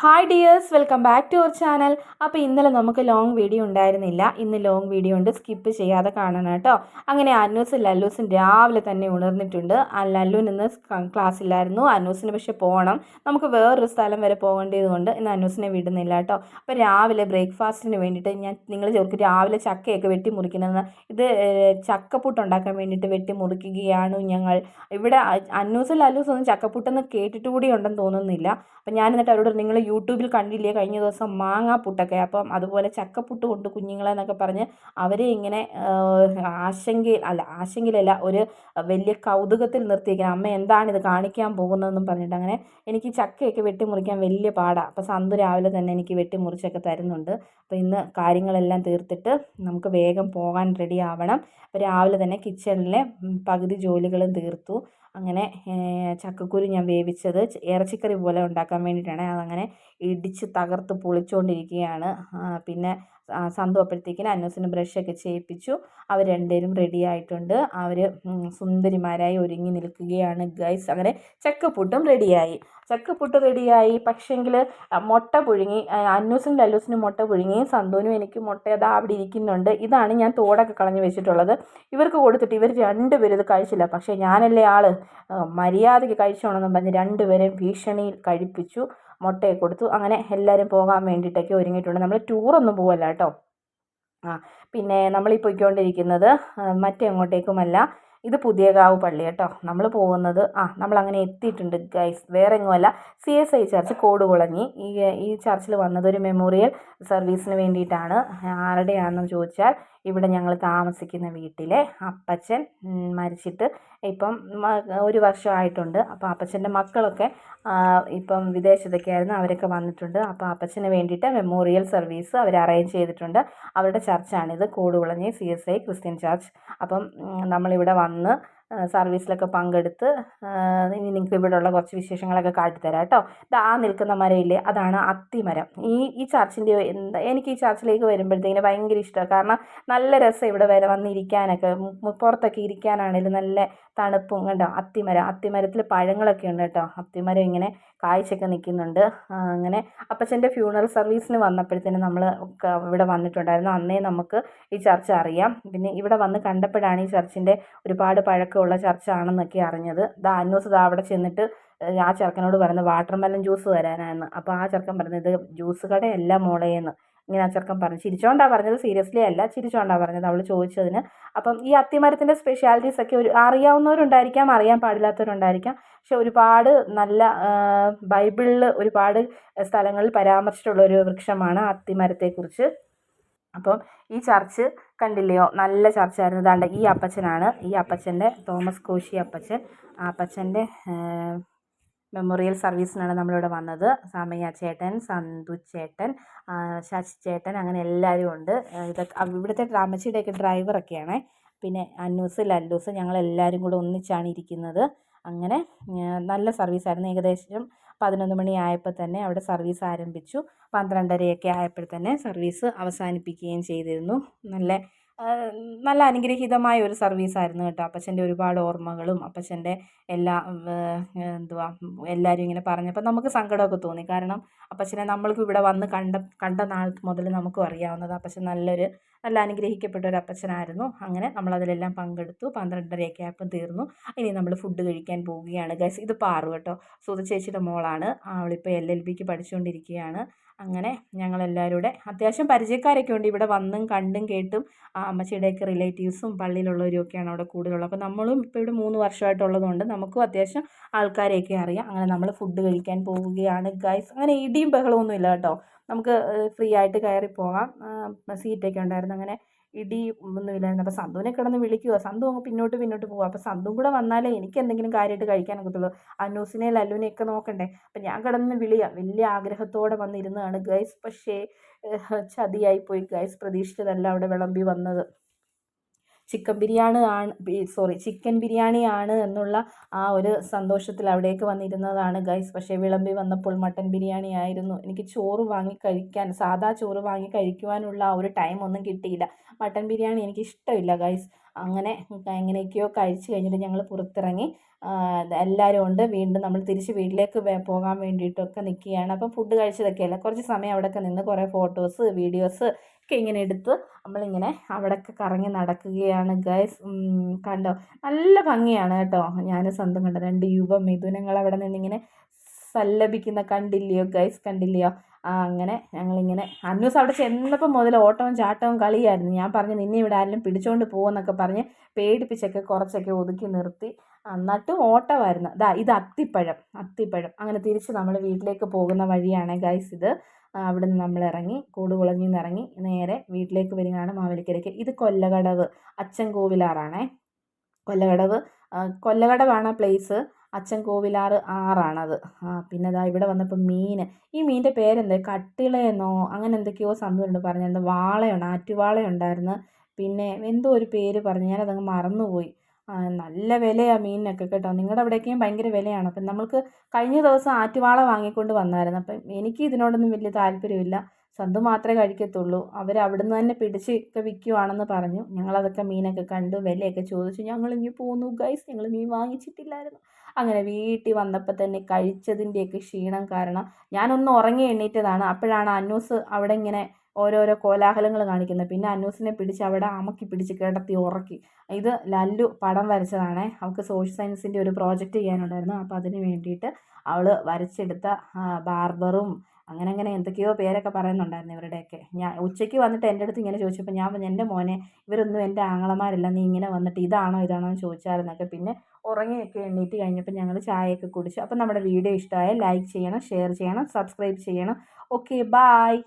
Hi dears welcome back to our channel അപ്പോൾ ഇന്നലെ നമുക്ക് ലോങ് വീഡിയോ ഉണ്ടായിരുന്നില്ല. ഇന്ന് ലോങ് വീഡിയോ ഉണ്ട്. സ്കിപ്പ് ചെയ്യാതെ കാണണം കേട്ടോ. അങ്ങനെ അന്നൂസും ലല്ലൂസും രാവിലെ തന്നെ ഉണർന്നിട്ടുണ്ട്. ആ ലല്ലൂന് ഇന്ന് ക്ലാസ് ഇല്ലായിരുന്നു. അന്നൂസിന് പക്ഷെ പോകണം നമുക്ക് വേറൊരു സ്ഥലം വരെ പോകേണ്ടതുകൊണ്ട് ഇന്ന് അന്നൂസിനെ വിടുന്നില്ല കേട്ടോ. അപ്പോൾ രാവിലെ ബ്രേക്ക്ഫാസ്റ്റിന് വേണ്ടിയിട്ട് ഞാൻ നിങ്ങൾ ചോദിക്കും രാവിലെ ചക്കയൊക്കെ വെട്ടി മുറിക്കുന്നതെന്ന് ഇത് ചക്കപ്പുട്ട് ഉണ്ടാക്കാൻ വേണ്ടിയിട്ട് വെട്ടി മുറിക്കുകയാണ് ഞങ്ങൾ. ഇവിടെ അന്നൂസും ലല്ലൂസും ഒന്നും ചക്കപ്പുട്ടെന്ന് കേട്ടിട്ട് കൂടി ഉണ്ടെന്ന് തോന്നുന്നില്ല. അപ്പോൾ ഞാൻ എന്നിട്ട് അവരോട് നിങ്ങൾ യൂട്യൂബിൽ കണ്ടില്ലേ കഴിഞ്ഞ ദിവസം മാങ്ങാ പുട്ടൊക്കെ അപ്പം അതുപോലെ ചക്കപ്പുട്ട് കൊണ്ട് കുഞ്ഞുങ്ങളെ എന്നൊക്കെ പറഞ്ഞ് അവരെ ഇങ്ങനെ ആശങ്കയിൽ അല്ല ആശങ്കയിലല്ല ഒരു വലിയ കൗതുകത്തിൽ നിർത്തിയിരിക്കുന്നത് അമ്മ എന്താണ് ഇത് കാണിക്കാൻ പോകുന്നതെന്നും പറഞ്ഞിട്ട് അങ്ങനെ എനിക്ക് ചക്കയൊക്കെ വെട്ടിമുറിക്കാൻ വലിയ പാടാണ് അപ്പോൾ സന്തു രാവിലെ തന്നെ എനിക്ക് വെട്ടിമുറിച്ചൊക്കെ തരുന്നുണ്ട്. അപ്പോൾ ഇന്ന് കാര്യങ്ങളെല്ലാം തീർത്തിട്ട് നമുക്ക് വേഗം പോകാൻ റെഡി ആവണം. അപ്പോൾ രാവിലെ തന്നെ കിച്ചണിലെ പകുതി ജോലികളും തീർത്തു. അങ്ങനെ ചക്കക്കുരു ഞാൻ വേവിച്ചത് ഇറച്ചിക്കറി പോലെ ഉണ്ടാക്കാൻ വേണ്ടിയിട്ടാണ്. അതങ്ങനെ ഇടിച്ച് തകർത്ത് പൊളിച്ചുകൊണ്ടിരിക്കുകയാണ് പിന്നെ സന്തു അപ്പോഴത്തേക്കിന് അന്നൂസിന് ബ്രഷൊക്കെ ചെയ്യിപ്പിച്ചു. അവർ രണ്ടുപേരും റെഡി ആയിട്ടുണ്ട്. അവർ സുന്ദരിമാരായി ഒരുങ്ങി നിൽക്കുകയാണ്. ഗൈസ് അങ്ങനെ ചക്കപ്പുട്ടും റെഡിയായി ചക്കപ്പുട്ട് റെഡിയായി. പക്ഷേങ്കിൽ മുട്ട പുഴുങ്ങി അന്നൂസിനും ലല്ലൂസിനും മുട്ട പുഴുങ്ങി സന്തോനും എനിക്ക് മുട്ട അതാ അവിടെ ഇരിക്കുന്നുണ്ട്. ഇതാണ് ഞാൻ തോടൊക്കെ കളഞ്ഞു വെച്ചിട്ടുള്ളത്. ഇവർക്ക് കൊടുത്തിട്ട് ഇവർ രണ്ടുപേരും ഇത് കഴിച്ചില്ല. പക്ഷേ ഞാനല്ലേ ആൾ മര്യാദയ്ക്ക് കഴിച്ചോണമെന്നും പറഞ്ഞ് രണ്ടുപേരെയും ഭീഷണിയിൽ കഴിപ്പിച്ചു മുട്ടയെ കൊടുത്തു. അങ്ങനെ എല്ലാവരും പോകാൻ വേണ്ടിയിട്ടൊക്കെ ഒരുങ്ങിയിട്ടുണ്ട്. നമ്മൾ ടൂറൊന്നും പോകല്ല കേട്ടോ. ആ പിന്നെ നമ്മൾ പൊയ്ക്കൊണ്ടിരിക്കുന്നത് അങ്ങോട്ടേക്കുമല്ല. മറ്റെങ്ങോട്ടേക്കുമല്ല ഇത് പുതിയകാവ് പള്ളി കേട്ടോ. നമ്മൾ പോകുന്നത് ആ നമ്മൾ അങ്ങനെ എത്തിയിട്ടുണ്ട് ഗൈസ് വേറെ എങ്ങുമല്ല C S I church Kodukulanji ഈ ഈ ചർച്ചിൽ വന്നത് ഒരു മെമ്മോറിയൽ സർവീസിന് വേണ്ടിയിട്ടാണ്. ആരുടെയാണെന്ന് ചോദിച്ചാൽ ഇവിടെ ഞങ്ങൾ താമസിക്കുന്ന വീട്ടിലെ അപ്പച്ചൻ മരിച്ചിട്ട് ഇപ്പം ഒരു വർഷമായിട്ടുണ്ട് അപ്പോൾ അപ്പച്ചന്റെ മക്കളൊക്കെ ഇപ്പം വിദേശത്തൊക്കെ ആയിരുന്നു അവരൊക്കെ വന്നിട്ടുണ്ട്. അപ്പോൾ അപ്പച്ചന് വേണ്ടിയിട്ട് മെമ്മോറിയൽ സർവീസ് അവർ അറേഞ്ച് ചെയ്തിട്ടുണ്ട്. അവരുടെ ചർച്ചാണിത്. Kodukulanji C S I Christian church. അപ്പം നമ്മളിവിടെ വന്ന് സർവീസിലൊക്കെ പങ്കെടുത്ത് ഇനി നിങ്ങൾക്ക് ഇവിടെയുള്ള കുറച്ച് വിശേഷങ്ങളൊക്കെ കാട്ടിത്തരാം കേട്ടോ. ഇത് ആ നിൽക്കുന്ന മരമില്ലേ അതാണ് അത്തിമരം. ഈ ഈ ചർച്ചിന്റെ എന്താ എനിക്ക് ഈ ചർച്ചിലേക്ക് വരുമ്പോഴത്തേക്കിന് ഭയങ്കര ഇഷ്ടമാണ്. കാരണം നല്ല രസം ഇവിടെ വരെ വന്നിരിക്കാനൊക്കെ. പുറത്തൊക്കെ ഇരിക്കാനാണെങ്കിലും നല്ല തണുപ്പും കണ്ടോ? അത്തിമരം. അത്തിമരത്തിൽ പഴങ്ങളൊക്കെ ഉണ്ട് കേട്ടോ. അത്തിമരം ഇങ്ങനെ കായ്ച്ചൊക്കെ നിൽക്കുന്നുണ്ട്. അങ്ങനെ അപ്പച്ചന്റെ ഫ്യൂണറൽ സർവീസിന് വന്നപ്പോഴത്തേനും നമ്മൾ ഇവിടെ വന്നിട്ടുണ്ടായിരുന്നു. അന്നേ നമുക്ക് ഈ ചർച്ച അറിയാം. പിന്നെ ഇവിടെ വന്ന് കണ്ടപ്പോഴാണ് ഈ ചർച്ചിന്റെ ഒരുപാട് പഴക്കമുള്ള ചർച്ചാണെന്നൊക്കെ അറിഞ്ഞത്. ദാ അന്നൂസ് ദാ അവിടെ ചെന്നിട്ട് ആ ചെറുക്കനോട് പറയുന്നത് വാട്ടർ മെലൺ ജ്യൂസ് തരാനായിരുന്നു അപ്പോൾ ആ ചെറുക്കൻ പറഞ്ഞത് ഇത് ജ്യൂസ് കടയല്ല മോളേന്ന്. ഇങ്ങനെ ആ ചെറുക്കൻ പറഞ്ഞു. ചിരിച്ചോണ്ടാണ് പറഞ്ഞത്? സീരിയസ്ലി അല്ല. ചിരിച്ചോണ്ടാ പറഞ്ഞത് അവൾ ചോദിച്ചതിന്. അപ്പം ഈ അത്തിമരത്തിന്റെ സ്പെഷ്യാലിറ്റീസ് ഒക്കെ ഒരു അറിയാവുന്നവരുണ്ടായിരിക്കാം അറിയാൻ പാടില്ലാത്തവരുണ്ടായിരിക്കാം. പക്ഷെ ഒരുപാട് നല്ല ബൈബിളിൽ ഒരുപാട് സ്ഥലങ്ങളിൽ പരാമർശിച്ചിട്ടുള്ള ഒരു വൃക്ഷമാണ് അത്തിമരത്തെക്കുറിച്ച്. അപ്പം ഈ ചർച്ച് കണ്ടില്ലയോ? നല്ല ചർച്ചായിരുന്നു. ഇതാണ്ട് ഈ അപ്പച്ചനാണ്. ഈ അപ്പച്ചന്റെ തോമസ് കോശി അപ്പച്ചൻ. ആ അപ്പച്ചന്റെ മെമ്മോറിയൽ സർവീസിനാണ് നമ്മളിവിടെ വന്നത്. സമയ ചേട്ടൻ സന്തു ചേട്ടൻ ശശി ചേട്ടൻ അങ്ങനെ എല്ലാവരും ഉണ്ട്. ഇതൊക്കെ ഇവിടുത്തെ രാമച്ചിയുടെയൊക്കെ ഡ്രൈവറൊക്കെയാണ് പിന്നെ അന്നൂസ് ലല്ലൂസ് ഞങ്ങളെല്ലാവരും കൂടെ ഒന്നിച്ചാണ് ഇരിക്കുന്നത്. അങ്ങനെ നല്ല സർവീസായിരുന്നു ഏകദേശം പതിനൊന്ന് മണി ആയപ്പോൾ തന്നെ അവിടെ സർവീസ് ആരംഭിച്ചു. പന്ത്രണ്ടരയൊക്കെ ആയപ്പോൾ തന്നെ സർവീസ് അവസാനിപ്പിക്കുകയും ചെയ്തിരുന്നു. നല്ല നല്ല അനുഗ്രഹീതമായ ഒരു സർവീസായിരുന്നു കേട്ടോ അപ്പച്ചന്റെ ഒരുപാട് ഓർമ്മകളും അപ്പച്ചന്റെ എല്ലാ എന്തുവാ എല്ലാവരും ഇങ്ങനെ പറഞ്ഞപ്പോൾ നമുക്ക് സങ്കടമൊക്കെ തോന്നി. കാരണം അപ്പച്ചനെ നമ്മൾക്ക് ഇവിടെ വന്ന് കണ്ട കണ്ട നാൾ മുതൽ നമുക്കും അറിയാവുന്നത് അപ്പച്ചൻ നല്ലൊരു നല്ല അനുഗ്രഹിക്കപ്പെട്ട ഒരു അപ്പച്ചനായിരുന്നു. അങ്ങനെ നമ്മളതിലെല്ലാം പങ്കെടുത്തു. പന്ത്രണ്ടരയൊക്കെ ആയപ്പം തീർന്നു. ഇനി നമ്മൾ ഫുഡ് കഴിക്കാൻ പോവുകയാണ്. ഗൈസ് ഇത് പാറു കേട്ടോ. സുധ ചേച്ചിയുടെ മോളാണ്. അവളിപ്പോൾ എൽ എൽ ബിക്ക് പഠിച്ചുകൊണ്ടിരിക്കുകയാണ്. അങ്ങനെ ഞങ്ങളെല്ലാവരും കൂടെ അത്യാവശ്യം പരിചയക്കാരൊക്കെ ഉണ്ട്. ഇവിടെ വന്നും കണ്ടും കേട്ടും ആ അമ്മച്ചിയുടെയൊക്കെ റിലേറ്റീവ്സും പള്ളിയിലുള്ളവരും ഒക്കെയാണ് അവിടെ കൂടുതലുള്ളത്. അപ്പോൾ നമ്മളും ഇപ്പോൾ ഇവിടെ മൂന്ന് വർഷമായിട്ടുള്ളതുകൊണ്ട് നമുക്കും അത്യാവശ്യം ആൾക്കാരെയൊക്കെ അറിയാം. അങ്ങനെ നമ്മൾ ഫുഡ് കഴിക്കാൻ പോവുകയാണ്. ഗൈസ് അങ്ങനെ ഇടിയും ബഹളമൊന്നുമില്ല കേട്ടോ. നമുക്ക് ഫ്രീ ആയിട്ട് കയറി പോകാം. സീറ്റൊക്കെ ഉണ്ടായിരുന്നു. അങ്ങനെ ഇടി ഒന്നുമില്ലായിരുന്നു അപ്പോൾ സന്തുവിനെ കിടന്ന് വിളിക്കുക സന്തു അങ്ങ് പിന്നോട്ട് പിന്നോട്ട് പോകുക അപ്പോൾ സന്തും കൂടെ വന്നാലേ എനിക്ക് എന്തെങ്കിലും കാര്യമായിട്ട് കഴിക്കാൻ ഒക്കത്തുള്ളൂ. അന്നൂസിനെ ലല്ലുവിനെ ഒക്കെ നോക്കണ്ടേ? അപ്പം ഞാൻ കിടന്ന് വിളിയാ. വലിയ ആഗ്രഹത്തോടെ വന്നിരുന്നതാണ്. ഗൈസ് പക്ഷേ ചതിയായിപ്പോയി ചതിയായി പോയി. ഗൈസ് പ്രതീക്ഷിച്ചതല്ല അവിടെ വിളമ്പി വന്നത്. ചിക്കൻ ബിരിയാണി ആണ് സോറി ചിക്കൻ ബിരിയാണി ആണ് എന്നുള്ള ആ ഒരു സന്തോഷത്തിൽ അവിടേക്ക് വന്നിരുന്നതാണ് ഗൈസ്. പക്ഷേ വിളമ്പി വന്നപ്പോൾ മട്ടൻ ബിരിയാണി ആയിരുന്നു. എനിക്ക് ചോറ് വാങ്ങി കഴിക്കാൻ സാധാ ചോറ് വാങ്ങി കഴിക്കുവാനുള്ള ആ ഒരു ടൈം ഒന്നും കിട്ടിയില്ല. മട്ടൻ ബിരിയാണി എനിക്ക് ഇഷ്ടമില്ല ഗൈസ്. അങ്ങനെ എങ്ങനെയൊക്കെയോ കഴിച്ചു കഴിഞ്ഞിട്ട് ഞങ്ങൾ പുറത്തിറങ്ങി എല്ലാവരും ഉണ്ട്. വീണ്ടും നമ്മൾ തിരിച്ച് വീട്ടിലേക്ക് പോകാൻ വേണ്ടിയിട്ടൊക്കെ നിൽക്കുകയാണ്. അപ്പം ഫുഡ് കഴിച്ചതൊക്കെയല്ല? കുറച്ച് സമയം അവിടെയൊക്കെ നിന്ന് കുറേ ഫോട്ടോസ് വീഡിയോസ് ഒക്കെ ഇങ്ങനെ എടുത്ത് നമ്മളിങ്ങനെ അവിടെയൊക്കെ കറങ്ങി നടക്കുകയാണ്. ഗൈസ് കണ്ടോ? നല്ല ഭംഗിയാണ് കേട്ടോ. ഞാൻ സ്വന്തം കണ്ടത്. രണ്ട് യുവ മിഥുനങ്ങൾ അവിടെ നിന്നിങ്ങനെ സല്ലപിക്കുന്ന കണ്ടില്ലയോ? ഗൈസ് കണ്ടില്ലയോ? ആ അങ്ങനെ ഞങ്ങളിങ്ങനെ അന്നൂസ് അവിടെ ചെന്നപ്പോൾ മുതൽ ഓട്ടവും ചാട്ടവും കളിയായിരുന്നു. ഞാൻ പറഞ്ഞു നിന്നെ ഇവിടെ ആരെങ്കിലും പിടിച്ചുകൊണ്ട് പോകുമെന്നൊക്കെ പറഞ്ഞ് പേടിപ്പിച്ചൊക്കെ കുറച്ചൊക്കെ ഒതുക്കി നിർത്തി. എന്നിട്ടും ഓട്ടമായിരുന്നു. ദാ ഇത് അത്തിപ്പഴം. അത്തിപ്പഴം. അങ്ങനെ തിരിച്ച് നമ്മൾ വീട്ടിലേക്ക് പോകുന്ന വഴിയാണ് ഗൈസ് ഇത്. അവിടെ നിന്ന് നമ്മൾ ഇറങ്ങി കൂടുകുളഞ്ഞിൽ നിന്ന് ഇറങ്ങി നേരെ വീട്ടിലേക്ക് വരികയാണ് മാവേലിക്കരയ്ക്ക്. ഇത് കൊല്ലകടവ് അച്ഛൻ കോവിലാറാണേ കൊല്ലകടവ് കൊല്ലകടവാണ് പ്ലേസ് അച്ഛൻ കോവിലാറ് ആറാണത് പിന്നെ ദാ ഇവിടെ വന്നപ്പോൾ മീൻ. ഈ മീനിന്റെ പേരെന്താ? കട്ടിളയെന്നോ അങ്ങനെ എന്തൊക്കെയോ സംഭവമുണ്ട് പറഞ്ഞിരുന്നു. വാളയുണ്ട് ആറ്റുവാളയുണ്ടായിരുന്നു. പിന്നെ എന്തോ ഒരു പേര് പറഞ്ഞു ഞാനതങ്ങ് മറന്നുപോയി. നല്ല വിലയാണ് മീനിനൊക്കെ കേട്ടോ. നിങ്ങളുടെ അവിടെയൊക്കെയും ഭയങ്കര വിലയാണ്. അപ്പം നമ്മൾക്ക് കഴിഞ്ഞ ദിവസം ആറ്റുവാള വാങ്ങിക്കൊണ്ട് വന്നായിരുന്നു. അപ്പം എനിക്ക് ഇതിനോടൊന്നും വലിയ താല്പര്യമില്ല. സന്തു മാത്രമേ കഴിക്കത്തുള്ളൂ. അവർ അവിടുന്ന് തന്നെ പിടിച്ച് ഒക്കെ വിൽക്കുവാണെന്ന് പറഞ്ഞു. ഞങ്ങളതൊക്കെ മീനൊക്കെ കണ്ടു വിലയൊക്കെ ചോദിച്ചു. ഞങ്ങൾ ഇനി പോന്നു. ഗൈസ് ഞങ്ങൾ മീൻ വാങ്ങിച്ചിട്ടില്ലായിരുന്നു. അങ്ങനെ വീട്ടിൽ വന്നപ്പോൾ തന്നെ കഴിച്ചതിന്റെയൊക്കെ ക്ഷീണം കാരണം ഞാനൊന്ന് ഉറങ്ങി എണ്ണീറ്റതാണ് അപ്പോഴാണ് അന്നൂസ് അവിടെ ഇങ്ങനെ ഓരോരോ കോലാഹലങ്ങൾ കാണിക്കുന്നത്. പിന്നെ അന്നൂസിനെ പിടിച്ച് അവിടെ അമക്കി പിടിച്ച് കിടത്തി ഉറക്കി. ഇത് ലല്ലു പടം വരച്ചതാണ്. അവൾക്ക് സോഷ്യൽ സയൻസിന്റെ ഒരു പ്രോജക്റ്റ് ചെയ്യാനുണ്ടായിരുന്നു. അപ്പോൾ അതിന് വേണ്ടിയിട്ട് അവൾ വരച്ചെടുത്ത ബാർബറും അങ്ങനെ അങ്ങനെ എന്തൊക്കെയോ പേരൊക്കെ പറയുന്നുണ്ടായിരുന്നു ഇവരുടെയൊക്കെ. ഞാൻ ഉച്ചയ്ക്ക് വന്നിട്ട് എന്റെ അടുത്ത് ഇങ്ങനെ ചോദിച്ചപ്പോൾ ഞാൻ എന്റെ മോനെ ഇവരൊന്നും എന്റെ ആങ്ങളമാരല്ല. നീ ഇങ്ങനെ വന്നിട്ട് ഇതാണോ ഇതാണോ എന്ന് ചോദിച്ചായിരുന്നൊക്കെ. പിന്നെ ഉറങ്ങിയൊക്കെ എണ്ണീറ്റ് കഴിഞ്ഞപ്പോൾ ഞങ്ങൾ ചായയൊക്കെ കുടിച്ചു അപ്പോൾ നമ്മുടെ വീഡിയോ ഇഷ്ടമായ ലൈക്ക് ചെയ്യണം ഷെയർ ചെയ്യണം സബ്സ്ക്രൈബ് ചെയ്യണം. Okay bye